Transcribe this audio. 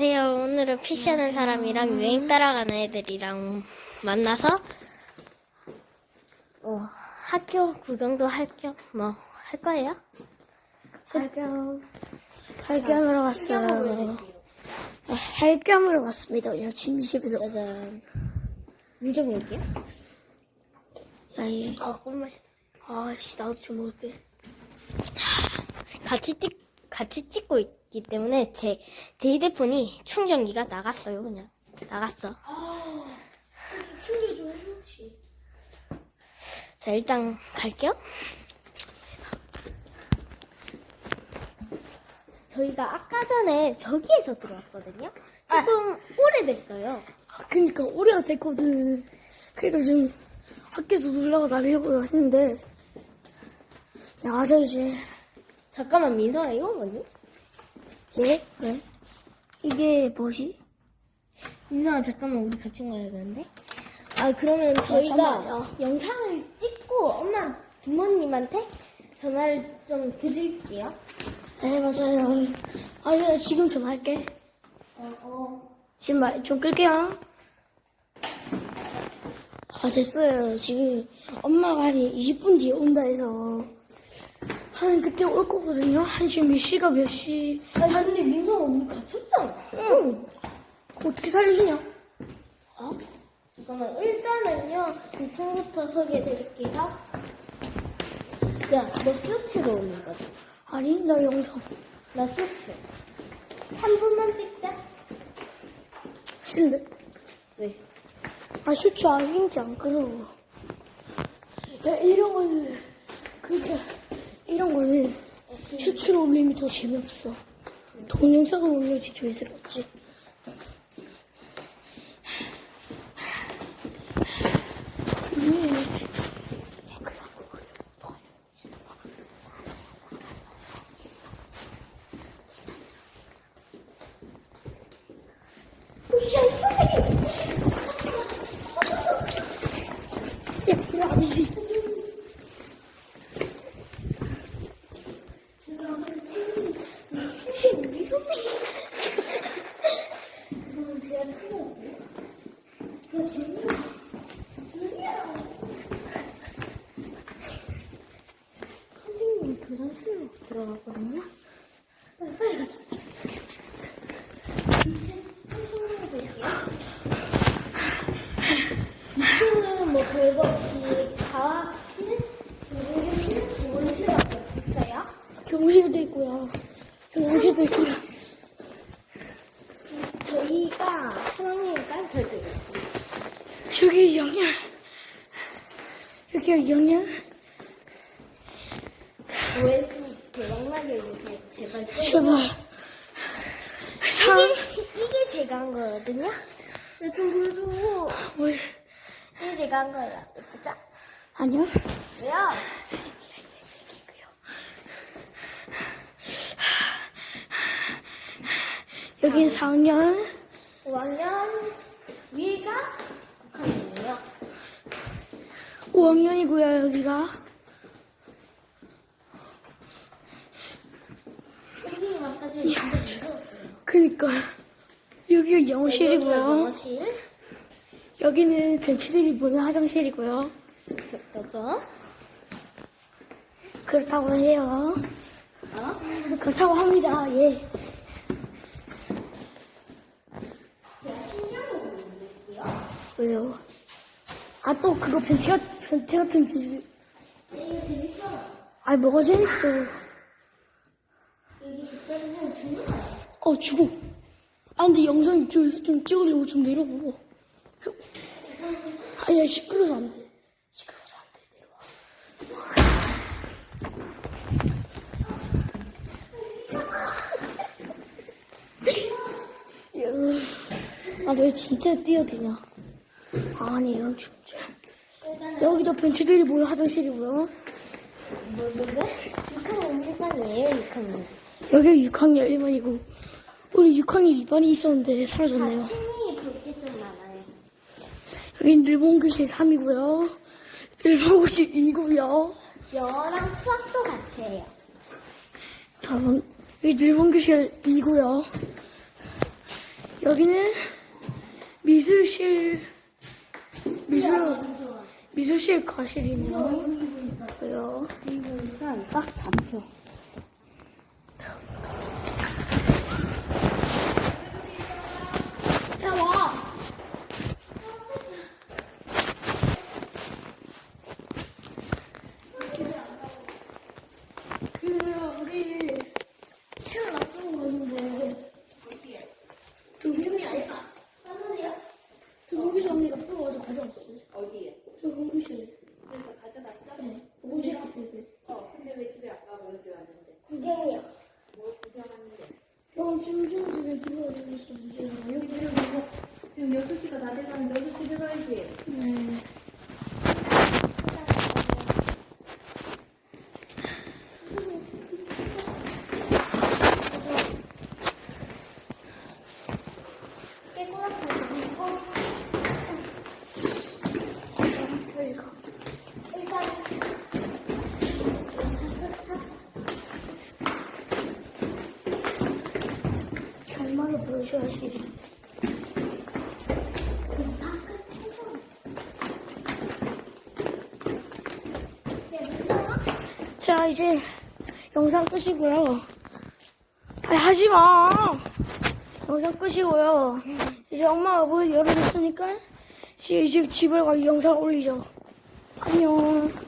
안녕하세요. 오늘은 피시하는 사람이랑 유행 따라가는 애들이랑 만나서 어, 학교 구경도 할 겸 뭐 할 거예요. 할겸 할겸으로 왔어요. 아, 할겸으로 왔습니다. 그냥 침실에서 짜잔. 문좀 볼게요. 야이 아, 꿀맛이. 아씨 나도 좀 먹을게. 같이 찍 같이 찍고 있 기 때문에 제 제 휴대폰이 충전기가 나갔어요. 그냥 나갔어. 충전 좀 해놓지. 자 일단 갈게요. 저희가 아까 전에 저기에서 들어왔거든요. 조금 오래됐어요. 아 그니까 오래가 됐거든. 그러니까 지금 학교에서 놀러가 다니려고 했는데 나가자 이제. 잠깐만 민서아 이거 뭐니? 예? 왜? 이게 뭐지? 민서아 잠깐만 우리 같이 가야 되는데. 아 그러면 저희가 잠깐만요. 영상을 찍고 엄마 부모님한테 전화를 좀 드릴게요. 네 맞아요. 아 예, 지금 전화할게. 어, 어. 지금 말 좀 끌게요. 아, 됐어요. 지금 엄마가 한 20분 뒤에 온다 해서. 한, 그때 올 거거든요. 한 지금 몇 시가 몇 시. 아니 근데 민서아 우리 갇혔잖아. 응. 어떻게 살려주냐? 어? 잠깐만 일단은요 2층부터 소개해드릴게요. 야, 너 슈츠로 오는 거지? 아니, 나 영상. 나 슈츠. 3분만 찍자. 싫은데? 왜? 아, 슈츠 안 힘지 안 끌어. 야, 이런 거는, 그니까, 이런 거는 슈츠로 올리면 더 재미없어. 동영상을 올려야지 조회수가 없지. 음. 야, 야, 아니지. 선생님이 교장실로 들어갔거든요. 빨리, 빨리 가자. 2층 한성으로 볼게요. 2층은 뭐 별거 없이 과학실, 교육실, 기본실밖에 없어요. 경실도 있고요. 경실도 있고요. 저희가 3학년이니까 저기 저기 영양. 여기가 영양. 조회수 대박나게 해주세요. 제발. 좀. 제발. 상. 이게, 이게 제가 한 거거든요. 네, 좀 보여줘. 왜? 이게 제가 한 거예요. 예쁘죠? 아니요. 왜요? 여기 4학년. 5학년 위가 6학년이에요. 5학년이고요, 여기가. 선생님 아까 전에 진짜 무서웠어요. 그니까. 여기가 영어실이고요. 영어실. 여기는 벤치들이 보는 화장실이고요. 그렇다고 해요. 어? 그렇다고 합니다, 예. 왜요? 아, 또 그거 벤치, 같, 벤치 같은 짓을. 이거 재밌어. 아니, 뭐가 재밌어. 여기 그때는 그냥 주는 거예요. 어, 죽어. 아, 근데 영상 이쪽에서 좀 찍으려고 좀 내려보고. 아니야, 시끄러워서 안 돼. 시끄러워서 안 돼, 내려와. 아, 너 진짜 뛰어드냐? 아니, 이런 진짜. 여기도 벤치들이 모여 화장실이고요. 뭐, 뭔데? 6학년 1반이에요, 6학년. 여기 6학년 1반이고, 우리 6학년 2반이 있었는데 사라졌네요. 학생이 볼게 좀 많아요. 여기 일본 교실 3이고요. 일본 교실 2고요. 영어랑 수학도 같이 해요. 다음, 여기 일본 교실 2고요. 여기는 미술실 미술 미술실 과실이네요. 그래요. 일단 딱 잡혀. 야 와. 그 우리 체험 놔두고 갔는데 두경이 아니야? 따뜻이야? 저 공기실 언니가 풀어와서 가져왔어. 어디에? 저 공기실. 그래서 가져갔어? 네. 공기실 앞에. 어, 근데 왜 집에 아까 왜 여기 왔는데? 구경이요. 뭘 구경하는데? 형 지금 지금 집에 들어가고 있어. 이제 여기 들어가서. 지금 6시가 다 돼가는데 어디 집에 가야지? 보여줘야지. 자, 이제 영상 끄시고요. 아니, 하지 마. 영상 끄시고요. 이제 엄마가 문 열어줬으니까 이제 집을 가서 영상 올리죠. 안녕.